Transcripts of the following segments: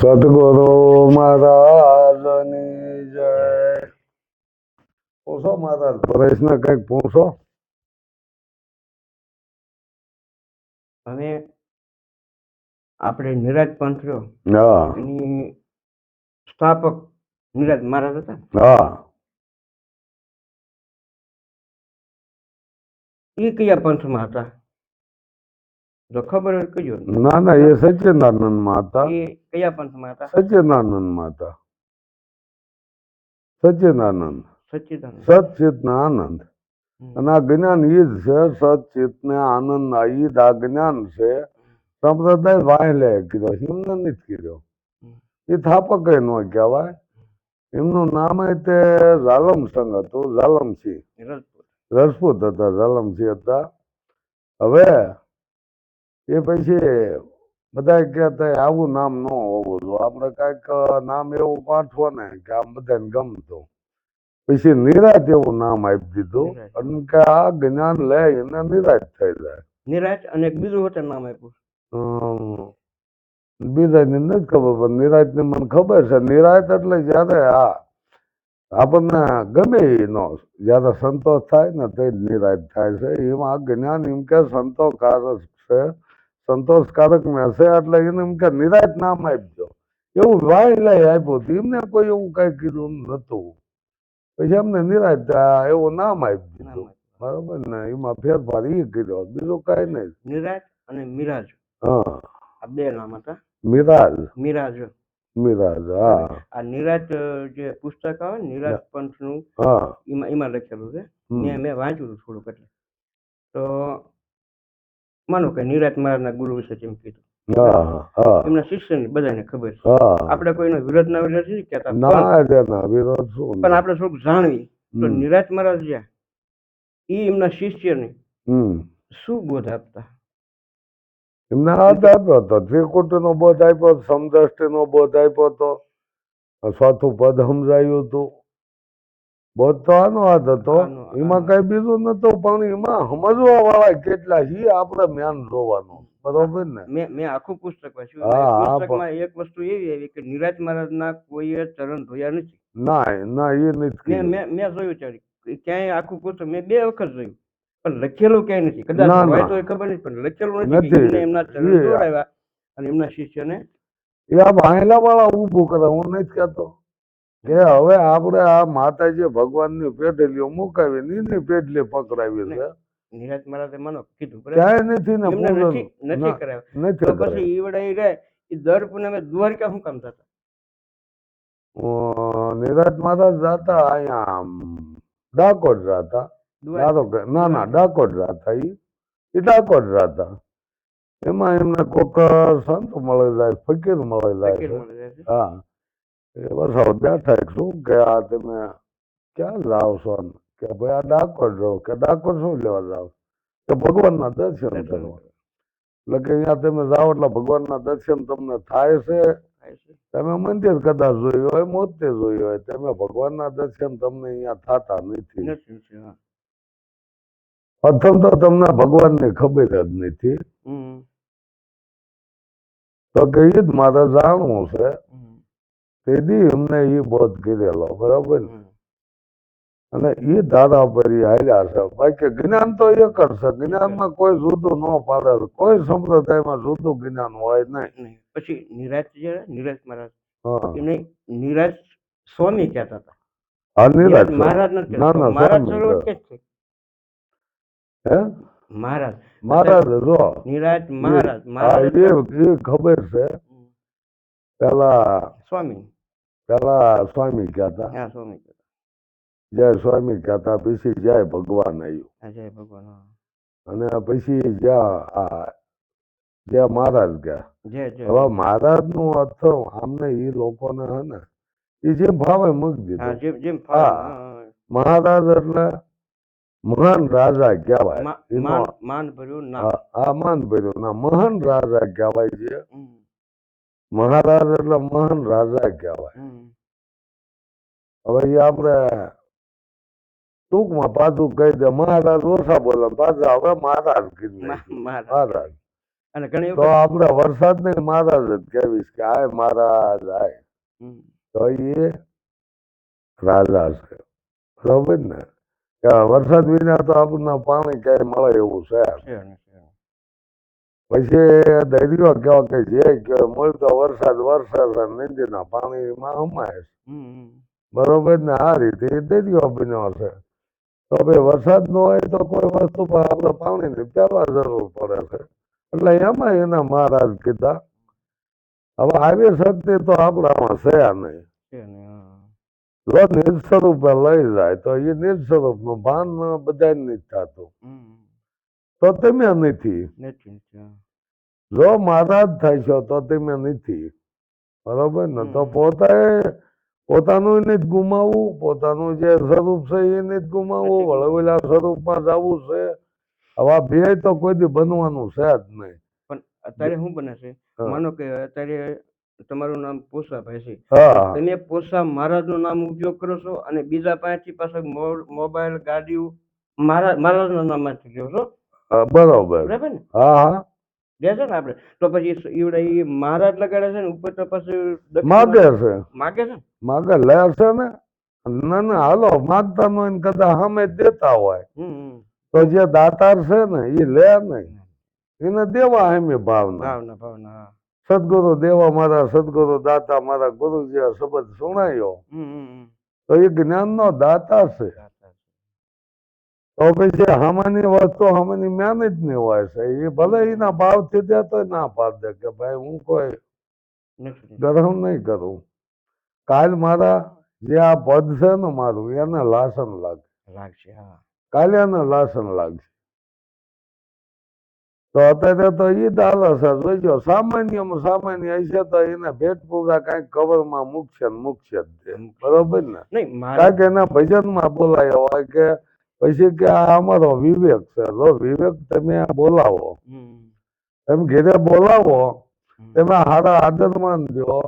સદગુરુ મહારાજની જય. પૂછો મહારાજ પરેશને કંઈક પૂછો? હવે આપણે નિરાજ પંથ હા. એની સ્થાપક નિરાજ મહારાજ હતા હા. એ કયા પંથમાં હતા? જો ખબર હોય ના. ના એ સચ્ચિદાનંદમાં હતા એ કયા પંથમાં હતા? સચ્ચિદાનંદમાં હતા સચ્ચિદાનંદ. સચ્ચિદાનંદ. આનંદ અને આ જ્ઞાન ઈ જ છે સચિતને આનંદ આ ઈ જ આ જ્ઞાન છે. સંપ્રદાય વાહેલે કીધો નથી કીધો. એ થાપક નો કહેવાય. એમનું નામ તે ઝાલમ સંઘ હતું ઝાલમસિંહ. રજપૂત હતા ઝાલમસિંહ હતા. હવે એ પછી બધા કહેતા આવું નામ ન હોવું જોઈએ આપણે કાંઈક નામ એવું પાઠવો ને કે આમ બધાને ગમતું. પછી નિરાજ એવું નામ આપી દીધું. અને કે આ જ્ઞાન લે એને નિરાજ થઈ જાય. નિરાજ અને બીજું હોટલ નામ આપ્યું. બીજાની નથી ખબર પણ નિરાતની મને ખબર છે. નિરાજ એટલે જ્યારે આ આપણને ગમે એનો જ્યારે સંતોષ થાય ને તે નિરાજ થાય છે. એમાં આ જ્ઞાન એમ કે સંતોષ કારક છે. સંતોષકારક હશે એટલે એને એમ કે નિરાશ નામ આપજો. એવું વાય લઈ આપ્યું હતું. એમને કોઈ એવું કઈ કીધું નતું પછી એમને નિરાશ એવું નામ આપી દીધું. આપ્યું. બરાબર ને? એમાં ફેરફાર એ કર્યો. બીજું કઈ નહીં. નિરાજ અને મિરાજ. હા. આ બે નામ હતા. મિરાજ. મિરાજ. મિરાજ હા. આ નિરાજ જે પુસ્તક આવે નિરાજ પંથનું હા. એમાં એમાં લખેલું છે. મેં મેં વાંચ્યું થોડુંક એટલે. તો માનો કે નિરાજ મહારાજના ગુરુ વિશે જેમ કીધું. એમના શિષ્યને બધાને ખબર છે. આપણે કોઈનો વિરોધ ના નથી કહેતા પણ આપણે થોડુંક જાણવી. તો નિરાજ મહારાજ જ્યાં એ એમના શિષ્યને શું બોધ આપતા? એમને હાથ આપ્યો હતો ત્રિકુટ નો બોધ આપ્યો હતો, સમદ્રષ્ટિ નો બોધ આપ્યો હતો ચોથું પદ સમજાયું હતું બોધ તો આનો હાથ હતો એમાં કઈ બીજું નતું પણ એમાં સમજવા વાળા કેટલા છે આપણે જ્ઞાન જોવાનું. બરોબર ને? મેં મેં આખું પુસ્તક વાંચ્યું. પુસ્તકમાં એક વસ્તુ એવી આવી કે નિરાજ મહારાજના કોઈએ ચરણ ધોયા નથી. ના ના એ નથી મેં. મેં જોયું ત્યારે. ક્યાંય આખું પુસ્તક મેં બે વખત જોયું. પણ લખેલું ક્યાંય નથી. કદાચ હોય તો ખબર નહીં પણ લખેલું નથી. એમને ચરણ એ- અને એમના શિષ્યને એ આ ભાયલા વાળા ઊભું કરે હું નથી કહેતો. કે હવે આપણે આ માતાજી ભગવાનની પેઢલીઓ મુકાવી ની ની પેઢલી પકડાવી છે. નિરાજ મહારાજે માનો કીધું ક્યાંય નથી ને નથી નથી ના, નથી પછી ઈ વડા ઈ રહે ઈ દર પૂનમે દ્વારકા શું કામ થતા? નિરાજ મહારાજ જાતા અહીંયા ડાકોટ જાતા. કે ના ના ડાકોટ જાતા એ ઈ ડાકોર જાતા. એમાં એમને કોક સંત મળે જાય ફકીર મળે જાય. હા. એ વસાવ થાય? શું કે આ તમે? ક્યાં જાવ છો કે ભાઈ આ ડાકોર જાઓ? કે ડાકોર શું લેવા જાવ કે ભગવાનના દર્શન કરવા? એટલે કે અહીંયા તમે જાઓ એટલે ભગવાનના દર્શન તમને થાય છે. તમે મંદિર કદાચ જોયું હોય મોતે જોયું હોય તમે ભગવાનના દર્શન તમને અહીંયા થતા નથી. પ્રથમ તો તમને ભગવાનની ખબર જ નથી. તો કે ઈ જ મારે જાણવું છે. તેથી અમને એ બોધ કરેલો બરાબર? અને એ ધારા પર હાલ્યા છે. બાકી જ્ઞાન તો એક જ છે. જ્ઞાનમાં કોઈ જુદું ન પાડે કોઈ સંપ્રદાયમાં જુદું જ્ઞાન હોય નહીં. પછી નિરાજ જે નિરાશ મહારાજ. હા. એમને નિરાજ સ્વામી કહેતા હતા. મહારાજ નથી ના, ના, મહારાજ છે. હે? મહારાજ. મહારાજ જો. નિરાજ મહારાજ મહારાજ. એ ખબર છે. પેલા સ્વામી પેલા સ્વામી કહેતા હા સ્વામી કહેતા. જય સ્વામી કહેતા પછી જય ભગવાન આવ્યું જય ભગવાન. અને પછી જ્યાં આ જય મહારાજ ગયા હવે મહારાજનું અર્થ આમને એ લોકોને હે ને એ જેમ ભાવે મૂકી હા દીધું મહારાજ એટલે મહાન રાજા. કહેવાય માન ભર્યું ના આ ભર્યું ના મહાન રાજા કહેવાય છે મહારાજ એટલે મહાન રાજા કહેવાય. હવે એ આપણે ટૂંકમાં પાછું કહી દે મહારાજ ઓછા બોલે પાછા હવે મહારાજ કીધું. મહારાજ. અને ઘણી તો આપણે વરસાદ ને મહારાજ જ કહેવીશ કે આય મહારાજ આય તો એ રાજા છે બરોબર ને? કે વરસાદ વિના તો આપણને પાણી ક્યાંય મળે એવું છે. પછી દરિયો કયો કે જે મૂળ તો વરસાદ વરસાદ અને નદીના પાણીમાં હમાય. બરોબર ને આ રીતે દરિયો બન્યો છે તો ભાઈ વરસાદ ન હોય તો કોઈ વસ્તુ પર આપણે પાણીની પહેલા જરૂર પડે છે એટલે એમાં એના મહારાજ કીધા હવે આવી શક્તિ તો આપણામાં છે નહીં ને. જો નિજ સ્વરૂપે લઈ જાય તો એ નિજ સ્વરૂપનું ભાન બધા નથી થતું. તો તમે નથી. જો મહારાજ છો તો તમે નથી. બરોબર ને? તો. પોતાએ પોતાનું નથી ગુમાવવું પોતાનું જે સ્વરૂપ છે એ નથી ગુમાવવું વળવેલા સ્વરૂપમાં જવું છે. આવા બે તો કોઈ બનવાનું છે જ નહીં. પણ અત્યારે શું બને છે? માનો કે અત્યારે તમારું નામ પોસાભાઈ છે. તમે પોસા મહારાજનું નામ ઉપયોગ કરો છો અને બીજા પાસેથી થી પાછળ મોબાઈલ ગાડીઓ મહારાજ મહારાજના નામમાંથી લ્યો છો? બરોબર. બરાબર ને? હા હા. લે ને આપણે? તો પછી ઈવડે ઈ મહારાજ લગાડે છે ને ઉપર તો પછી માગે છે. માગે છે ને? માગે લે છે ને? ના ના હાલો માગતા નો ને કદાચ સામે દેતા હોય. તો જે દાતાર છે ને એ લે નહીં. એને દેવા એમ ભાવના. ભાવના ભાવના. સદગુરુ દેવા મારા સદગુરુ દાતા મારા ગુરુજી આ શબ્દ સુણાયો. તો એ જ્ઞાનનો દાતા છે. તો પછી સામાન્ય વસ્તુ સામાન્ય મહેનતની હોય છે. એ ભલે એના ભાવથી દે તો ના પાડ દે કે ભાઈ હું કોઈ નથી. નહીં કરું. કાલ મારા જે આ પદ છે ને મારું એને લાસન લાગે લાગશે હા. કાલે એને લાસન લાગશે. તો અત્યારે તો ઈ ચાલે છે જોઈજો. સામાન્યમાં સામાન્ય હશે તો એને ભેટ પૂરા કાંઈક કવરમાં મૂકશે ને મૂકશે જ બરોબર ને? કારણ કે એના ભજનમાં બોલાય હોય કે પછી કે આ અમારો વિવેક છે. લો વિવેક તમે બોલાવો. તમે ઘેરે બોલાવો. તમે હારા આદરમાન દો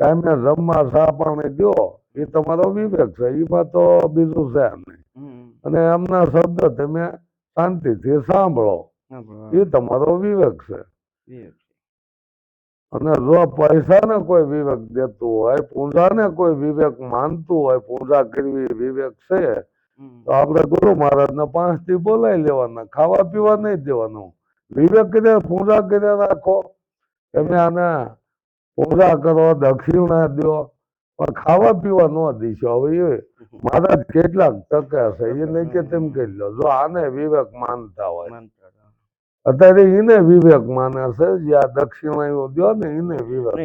એમને જમવા સા પાણી દો એ તમારો વિવેક છે. એમાં તો બીજું છે નહીં. અને એમના શબ્દ તમે શાંતિથી સાંભળો. એ તમારો વિવેક છે. અને જો પૈસાને કોઈ વિવેક દેતું હોય પૂંજાને કોઈ વિવેક માનતું હોય પૂંજા કરવી વિવેક છે. તો આપણે ગુરુ મહારાજને પાંચથી બોલાવી લેવાના ખાવા પીવા નહીં દેવાનું. વિવેક કર્યા પૂજા કર્યા રાખો. એમને આને પૂજા કરો દક્ષિણા દો પણ ખાવા પીવા ન દીશો. હવે એ મહારાજ કેટલાક ટકે છે એ નહીં કે તેમ કહી લો જો આને વિવેક માનતા હોય. અત્યારે એને વિવેક માને છે જે આ દક્ષિણા દો ને એને વિવેક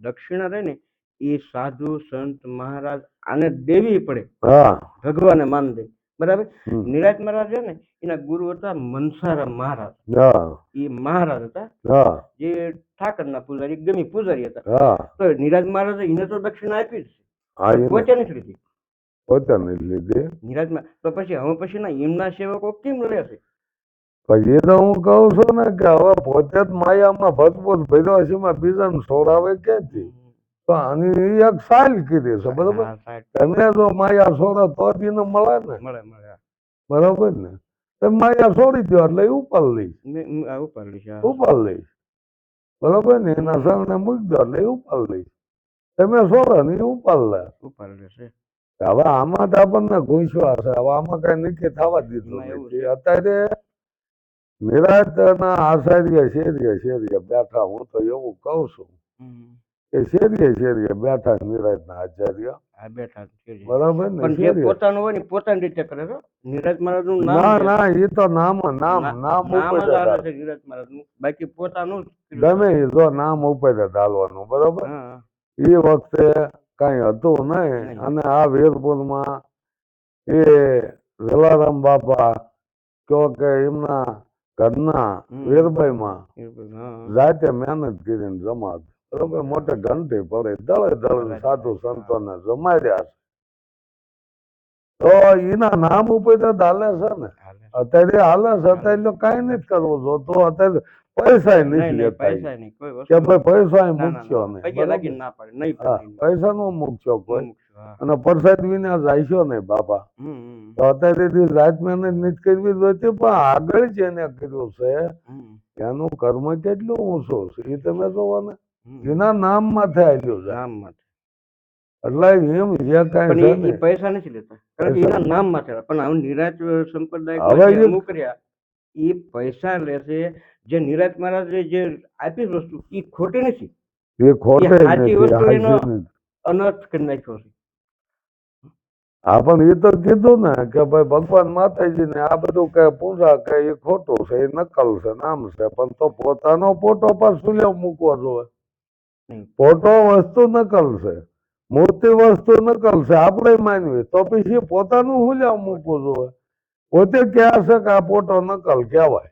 દક્ષિણા રહે ને એ સાધુ સંત મહારાજ આને દેવી પડે. ભગવાને માન દે. બરાબર? નિરાજ મહારાજ છે ને એના ગુરુ હતા મનસારા મહારાજ. એ મહારાજ હતા. જે ઠાકરના પૂજારી ગમી પૂજારી હતા. તો નિરાજ મહારાજ એને તો દક્ષિણા આપી જ પોતે નથી લીધી. પોતાની લીધી. નિરાજ મહા- તો પછી હવે પછી ના એમના સેવકો કેમ રહેશે? પછી તો હું કહું છું ને કે હવે પોતે જ માયામાં ભરપૂર ભર્યો છે બીજાને છોડાવે ક્યાંથી? તો આની એક સાલ કીધી છે બરોબર? એમને. જો માયા છોડો તો એને મળે ને? મળે મળે બરોબર ને? તો માયા છોડી દો એટલે એ ઉપર લઈશ. આ ઉપાડેલી ઉપર લઈશ. બરોબર ને? એના શરણે મૂકી દો એટલે એ ઉપર લઈશ. તમે છોડો ને ઉપર લે. ઉપર લેશે હવે આમાં તો આપણને ઘૂંસવા છે. હવે આમાં કઈ નક્કી થવા દીધું. અત્યારે નિરાતના આચાર્ય શેરીએ શેરીએ બેઠા હું તો એવું કહું છું. કે શેરીએ શેરીએ બેઠા નિરાતના આચાર્ય. આ બેઠા છે બરાબર ને પણ જે શેરીએ? પોતાનું હોય ને પોતાની રીતે કરે છે નિરાજ ના નામ છે. ના એ તો નામ નામ ના- નામ નામ ઉપર જ જ આવે છે નિરાજ મહારાજ બાકી પોતાનું જ કર્યું ગમે એ જો નામ ઉપર જ હાલવાનું બરોબર? હા. એ વખતે કઈ હતું નહીં. નહીં. અને આ વીરપુરમાં એ જલારામ બાપા કયો કે એમના ઘરના હમ. વીરભાઈમાં એ બધું, હા. જાતે મહેનત કરીને જમાત. બરોબર મોટે ઘંટી પડે દળે દળે. સાધુ સંતોને જમાડ્યા છે. તો એના નામ ઉપર તો હાલે છે ને. અત્યારે હાલે છે અત્યારે તો નથી કરવું જોતું અત્યારે પૈસા નહીં, લેતા. કોઈ કે ભાઈ પૈસા મૂકશો નહીં પૈસા નો મૂકશો કોઈ. અને પ્રસાદ વિના જાયશો નહીં બાપા. તો અત્યારે રાત મહેનત નથી કરવી જોઈતી પણ આગળ જેને કર્યું છે એનું કર્મ કેટલું ઊંચું છે એ તમે જોવો ને. એના નામ માથે આપ્યો છે. નામ માટે એટલે એમ જે કાંઈ પણ એ- એ પૈસા નથી લેતા. કારણ કે એના નામ માથે પણ આમ નિરાજ સંપ્રદાય હવે એ- એ પૈસા લેશે. જે નિરાજ મહારાજે જે આપી વસ્તુ એ ખોટી નથી. એ ખોટી સાચી વસ્તુ એનો- અનર્થ કરી નાખ્યો છે. હા પણ એ તો કીધું ને કે ભાઈ ભગવાન માતાજી ને આ બધું કે પૂજા કે એ ખોટું છે એ નકલ છે નામ છે. પણ તો પોતાનો ફોટો પર સુલ્યો મૂકવો જોઈએ. ફોટો વસ્તુ નકલ છે મૂર્તિ વસ્તુ નકલ છે આપણે માનવી. તો પછી પોતાનું હુલ્યા મૂકવું જોઈએ પોતે ક્યાં છે કે આ ફોટો નકલ કહેવાય?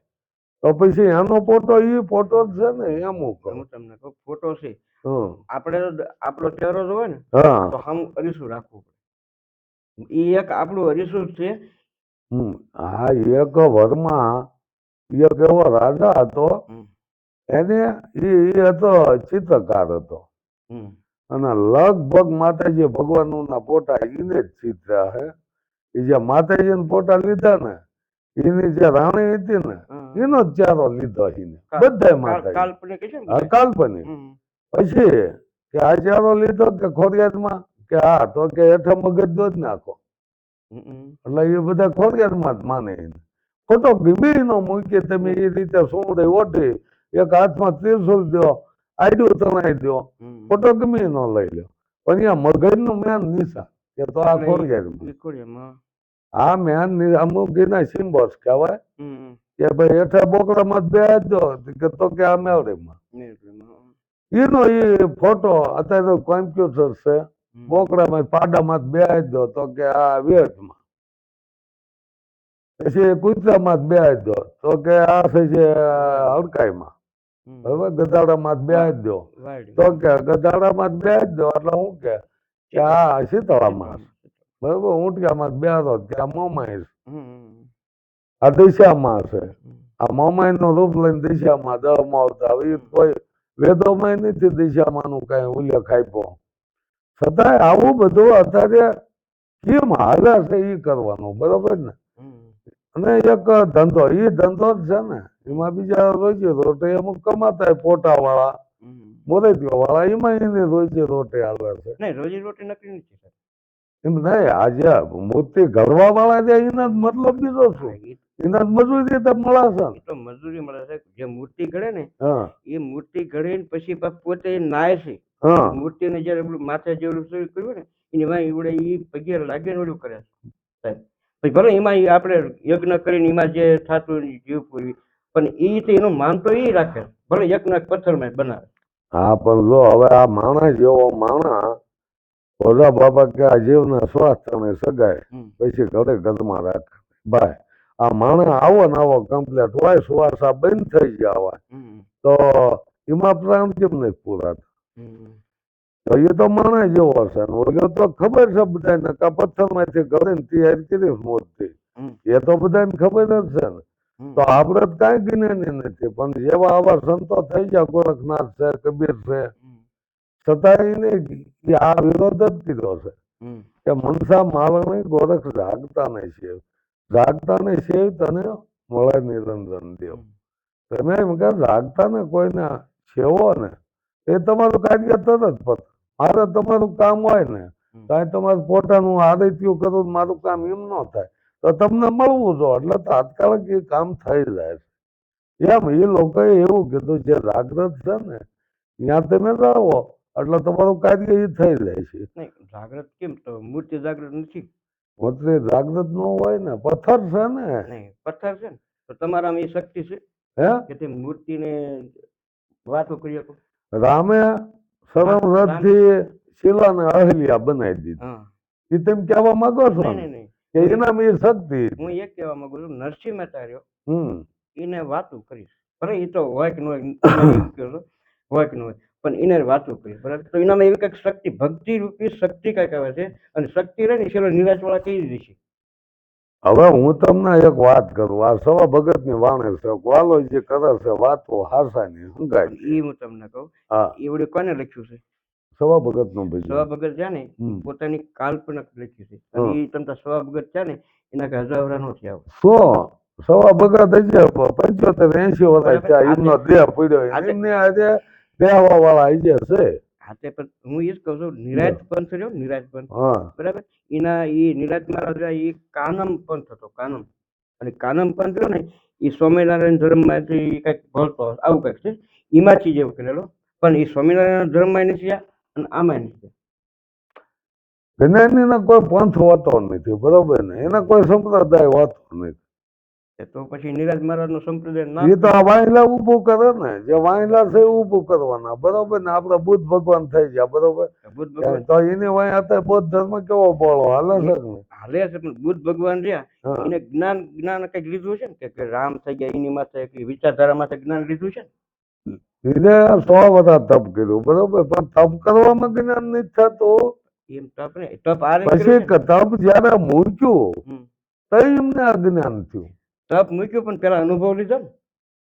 તો પછી એનો ફોટો એ ફોટો જ છે ને એ મૂકો હું તમને કહું ફોટો છે. આપણે આપણો ચહેરો જોવે ને હા. તો હમ અરીસું રાખવું પડે. એ એક આપણું અરીસું છે. હા એક વર્મા એક એવો રાજા હતો. એને ઈ હતો ચિત્રકાર હતો. અને લગભગ માતાજી ભગવાન ના ફોટા એને જ ચિત્ર્યા હે. એ જે માતાજીના ફોટા લીધા ને એની જે રાણી હતી ને એનો જ ચારો લીધો એને બધા માતાજી. કાલ્પનિક. પછી કે આ ચારો લીધો કે ખોરિયાતમાં કે હા તો કે હેઠે મગજ દો જ નાખો. એટલે એ બધા ખોરિયાતમાં જ માને એને ખોટો ગમે નો મૂકે તમે એ રીતે સુંદરી ઓઢી એક હાથમાં ત્રિશુલ દો આડ્યું તણાઈ દો. ફોટો ગમે નો લઈ લો પણ અહીંયા મગજનું મેન નિશા કે તો આ ખોડિયામાં. આ મેન નિ- અમુક એના સિમ્બોલ્સ કહેવાય. કે ભાઈ હેઠે બોકડામાં બે દો કે તો કે આ મેળીમાં. એનો એ ફોટો અત્યારે કોમ્પ્યુટર છે. બોકડામાં પાડામાં બે દો તો કે આ વેટમાં પછી કૂતરામાં બે દો તો કે આ છે જે હડકાઈમાં. બરાબર? ગધાડામાં જ બે દો તો કે ગધાડામાં જ બે દો એટલે હું કે કે આ માસ બરાબર? ઊંટિયામાં જ બે દો કે આ મોમાઈ આ દિશામાં છે આ મોમાઈ નું રૂપ લઈને દિશામાં દવામાં આવતા ઈ કોઈ વેદોમાં નથી દિશામાંનું કઈ ઉલ્લેખ આપ્યો. છતાંય આવું બધું અત્યારે કેમ હાલે છે એ કરવાનું? બરોબર ને? અને એક ધંધો એ ધંધો જ છે ને. એમાં બીજા રોજે રોટે અમુક કમાતા ફોટા વાળા હમ. મોરેતીઓ વાળા એમાં એને રોજે રોટે હાલે છે. નહીં રોજે રોટી નક્કી નથી સર. એમ નહીં આજે મૂર્તિ ઘડવા વાળા છે એના મતલબ બીજો શું? એના મજૂરી તો મળે છે. તો મજૂરી મળે છે. જે મૂર્તિ ઘડે ને એ મૂર્તિ ઘડીને પછી પોતે નાય છે. હા. મૂર્તિને જ્યારે પેલું માથે જે ઓલું શરૂ કર્યું ને એની વાંહે એવડે એ પગે લાગે ને ઓલું કરે છે. સાહેબ પછી ભલે એમાં આપણે યજ્ઞ કરીને એમાં જે થતું જીવ પૂરવી પણ એ તો એનું માન તો એ રાખે. ભલે એક નાક પથ્થરમાં માં બનાવે. હા પણ જો હવે આ માણસ જેવો માણસ ઓલા બાબા કે આ જીવના સ્વાસ્થ્ય સગાય પછી ઘરે ઘરમાં રાખે. ભાઈ આ માણસ આવો ને આવો કમ્પ્લેટ હોય સુવાસા બંધ થઈ ગયા હોય. તો એમાં પ્રાણ કેમ નથી પૂરા. તો એ તો માણસ જેવો છે ને. ઓલો તો ખબર છે બધાને પથ્થર પથ્થરમાંથી ઘરે તૈયાર કરી મૂર્તિ એ તો બધાને ખબર જ છે ને. તો આપણે કાંઈ જ્ઞાની નથી પણ જેવા આવા સંતો થઈ ગયા ગોરખનાથ છે કબીર છે. છતાં એને આ વિરોધ જ કીધો છે. કે મનસા માલણી ગોરખ જાગતા નહીં શિવ જાગતા નહીં શિવ તને મળે નિરંજન દેવ. તમે એમ કે જાગતા ને કોઈને છેવો ને એ તમારું કાર્ય તરત પત. મારે તમારું કામ હોય ને કાંઈ તમારું પોતાનું આદિત્યું કરું મારું કામ એમ ન થાય. તો તમને મળવું જો. એટલે તાત્કાલિક એ કામ થઈ જાય છે. એમ એ લોકોએ એવું કીધું જે જાગૃત છે ને ત્યાં તમે રહો એટલે તમારું કાર્ય એ થઈ જાય છે. જાગ્રત કેમ? તો મૂર્તિ જાગ્રત નથી. મૂર્તિ જાગ્રત ન હોય ને પથ્થર છે ને. પથ્થર છે ને. તો તમારામાં એ શક્તિ છે હે? કે તે મૂર્તિને વાતો કરી શકો? રામે સરમ રથથી શિલાને અહલ્યા બનાવી દીધી. એ તેમ કહેવા માંગો છો નહીં નહીં. કે એનામાં શક્તિ હું એ કહેવા માંગુ છું નરસિંહ મહેતા રહ્યો. હમ. એને વાતું કરીશ. ભલે એ તો હોય કે ન હોય હોય કે ન હોય પણ એને વાતું કરીશ બરાબર? તો એનામાં એવી કંઈક શક્તિ ભક્તિ રૂપી શક્તિ કંઈક આવે છે અને શક્તિ રહે ને છેલ્લો નિરાશવાળા કહી દીધી છે હવે હું તમને એક વાત કરું આ સવા ભગતની વાણે છે ગ્વાલો જે કરે છે વાતો હાસાની હંગાઈ એ હું તમને કહું હા. એવડે કોને લખ્યું છે? સવા ભગતનું સવા ભજન. ભગત છે ને પોતાની કાલ્પનિક લખ્યું છે. અને એ તમને સવા ભગત છે ને એના કે હજાર વર્ષ નો થયા સો સવા ભગત હજી પંચોતેર એસી વર્ષ થયા એમનો દેહ પડ્યો. એમને આજે બેહવા વાળા ગયા છે. હાથે પણ હું એ જ કહું છું નિરાજ પંથ રહ્યો ને નિરાજ પંથ બરાબર? એના એ નિરાજ મહારાજ એ કાનમ પંથ હતો કાનમ. અને કાનમ પંથ રહ્યો ને એ સ્વામિનારાયણ ધર્મમાંથી કંઈક ભળતો આવું કંઈક છે. એમાંથી જેવું કરેલો. પણ એ સ્વામિનારાયણ ધર્મમાં નથી અને આમાં નીકળે. જ્ઞાનીના કોઈ પંથ હોતો નથી બરોબર ને? એના કોઈ સંપ્રદાય હોતો નથી. તે તો પછી નિરાજ મહારાજનો સંપ્રદાય એ તો આ વાંયલા ઊભું કરે ને જે વાંયલા છે એ ઊભું કરવાના બરોબર ને? આપડે બુદ્ધ ભગવાન થઈ ગયા બરોબર? તો એની વાય અત્યારે બૌદ્ધ ધર્મ કેવો બોલો હાલે છે ને હાલે છે પણ બુદ્ધ ભગવાન રહ્યા. એને જ્ઞાન જ્ઞાન કંઈક લીધું છે ને? કે રામ થઈ ગયા એની માથે વિચારધારા માથે જ્ઞાન લીધું છે ને? એને સો બધા તપ કર્યું બરોબર? પણ તપ કરવામાં જ્ઞાન નથી થતું. પછી. તપ જયારે મૂક્યું. તો એમને અજ્ઞાન થયું. તપ મૂક્યું પણ પેલા અનુભવ લીધો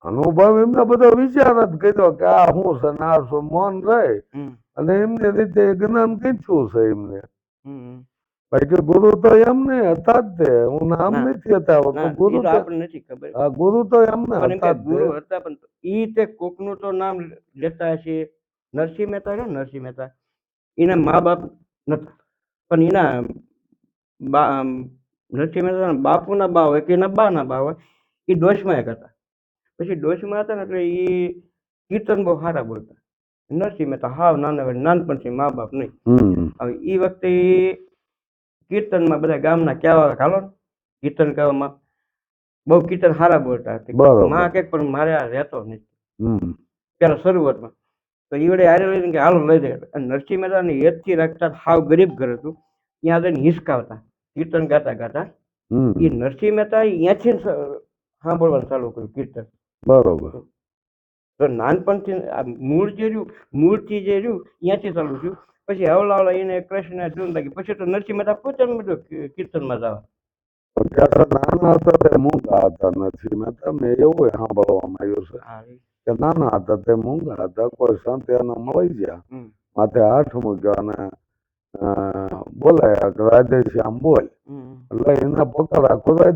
અનુભવ એમને બધો વિચાર જ કર્યો કે આ હું છે ને શું મૌન રહે. અને એમની રીતે જ્ઞાન કીધું છે એમને. બાકી ગુરુ તો એમને હતા જ તે. હું નામ ના. નથી હતા ગુરુ આપણને નથી ખબર. ગુરુ તો એમને હતા ગુરુ હતા પણ ઈ તે કોકનું તો નામ લેતા હશે. નરસિંહ મહેતા છે નરસિંહ મહેતા? એના મા બાપ નથી પણ એના બા નરસિંહ મહેતા બાપુના બા હોય કે એના બાના બા હોય એ ડોશમાં એક હતા. પછી ડોશમાં હતા ને એટલે એ કીર્તન બહુ સારા બોલતા. નરસિંહ મહેતા હાવ નાના નાનપણથી મા બાપ નહીં હવે એ વખતે કીર્તનમાં બધા ગામના કહેવા હાલો કીર્તન કરવામાં બહુ કીર્તન સારા બોલતા હતા. કે પણ મારે આ રહેતો નથી. પેલા શરૂઆતમાં. તો ઈવડે વડે હારે લઈને કે હાલો લઈ દે. અને નરસિંહ મહેતાને હેતથી રાખતા હાવ ગરીબ ઘર હતું. ત્યાં જઈને હિસકાવતા. કીર્તન ગાતા ગાતા. એ નરસિંહ મહેતા અહીંયાથી સાંભળવાનું ચાલુ કર્યું કીર્તન. બરોબર. તો નાનપણથી મૂળ જે રહ્યું મૂળથી જે રહ્યું ત્યાંથી ચાલુ થયું. પછી હવલા હવલા એને કૃષ્ણ જોન લાગી. પછી તો નરસિંહ મહેતા પોતે જ બધું કીર્તનમાં જવા નાના હતા તે મૂંગા હતા નથી મેં તમને એવું સાંભળવામાં આવ્યું છે કે નાના હતા તે મૂંગા હતા કોઈ સંત એને મળી ગયા. માથે હાથ મૂક્યો અને બોલાયા કે રાધેશ્યામ બોલ. એટલે એના પકડ આખો હા,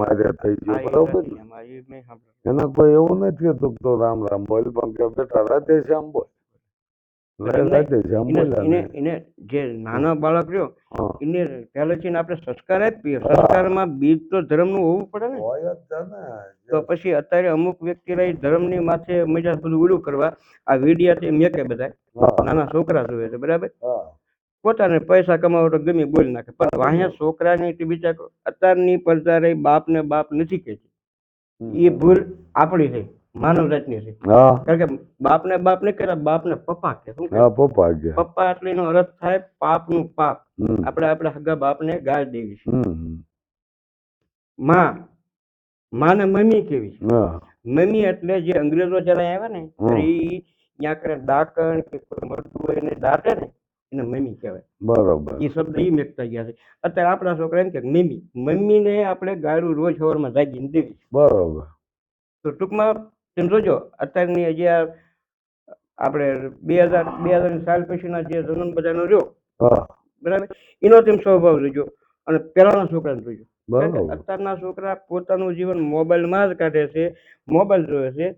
હારે થઈ ગયો બરોબર ને. એને કોઈ એવું નથી કે તું રામ રામ બોલ પણ કે બેટા રાધેશ્યામ બોલ. એને ને. જે નાનો બાળક રહ્યો એને પહેલેથી આપણે સંસ્કાર આપીએ સંસ્કારમાં બીજ તો ધર્મનું હોવું પડે ને. ને. તો પછી અત્યારે અમુક વ્યક્તિ રહી ધર્મની માથે મજા બધું ઉડું કરવા. આ વીડિયા મેકે બધા નાના છોકરા જોવે છે બરાબર? પોતાને પૈસા કમાવો તો ગમે બોલી નાખે. પણ અહીંયા છોકરાની તે બીજા અત્યારની પ્રજા રહી બાપ ને બાપ નથી કહેતી એ ભૂલ આપણી થઈ માનવ જાતની હા. કારણ કે બાપ ને બાપ ને કર્યા બાપ ને પપ્પા કે શું હા પપ્પા કે. પપ્પા એટલે એનો અર્થ થાય પાપ. નું પાપ આપણે આપણા સગા બાપને ગાળ દેવી છે. માં માને મમ્મી કેવી છે? મમ્મી એટલે જે અંગ્રેજો જયારે આવ્યા ને હમ. ત્યાં કરે દાકણ કે કોઈ મળતું હોય એને દાટે ને એને મમ્મી કહેવાય. બરોબર. એ શબ્દ ઈ મેકતા ગયા છે. અત્યારે આપણા છોકરા એમ કે મમ્મી મમ્મીને આપણે ગાળું રોજ સવારમાં જાગીને દેવી બરોબર. તો ટૂંકમાં તમે જોજો અત્યારની જે આપણે બે હજાર બે હજાર સાલ પછીના જે જન્મ બધાનો રહ્યો. બરાબર? એનો તેમ સ્વભાવ જોજો. અને પહેલાના છોકરાને જોજો. અત્યારના છોકરા પોતાનું જીવન મોબાઈલમાં જ કાઢે છે મોબાઈલ જોવે છે.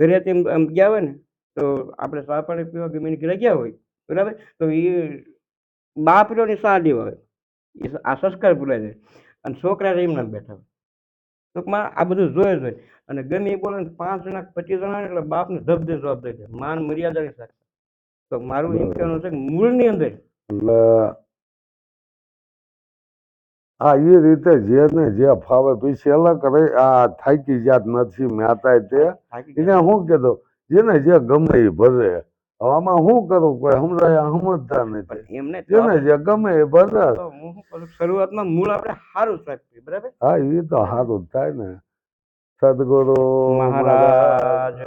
ઘરે તેમ આમ ગયા હોય ને તો આપણે સા પાણી પીવા ગમે ઘરે ગયા હોય બરાબર? તો એ બાપ રહ્યો ને સા દેવા હોય. એ આ સંસ્કાર ભૂલાય જાય. અને છોકરા એમના બેઠા હોય. ટૂંકમાં આ બધું જોયે જોઈએ અને ગમે એ બોલે પાંચ જણા પચીસ જણા એટલે બાપને ધબ જવાબ દે. છે માન મર્યાદા નહીં રાખતા તો મારું એમ કહેવાનું છે મૂળની અંદર હા એ રીતે જેને જે ફાવે પછી અલગ કરે આ થાકી જાત નથી મહેતા તે. એને. શું કીધું જેને જે ગમે એ ભરે. હવે આમાં શું કરું કોઈ સમજાય? સમજતા નથી પણ એમને જેને જે ગમે એ બધા શરૂઆતમાં મૂળ આપણે સારું જ બરાબર? હા એ તો સારું જ થાય ને. સદગુરુ મહારાજ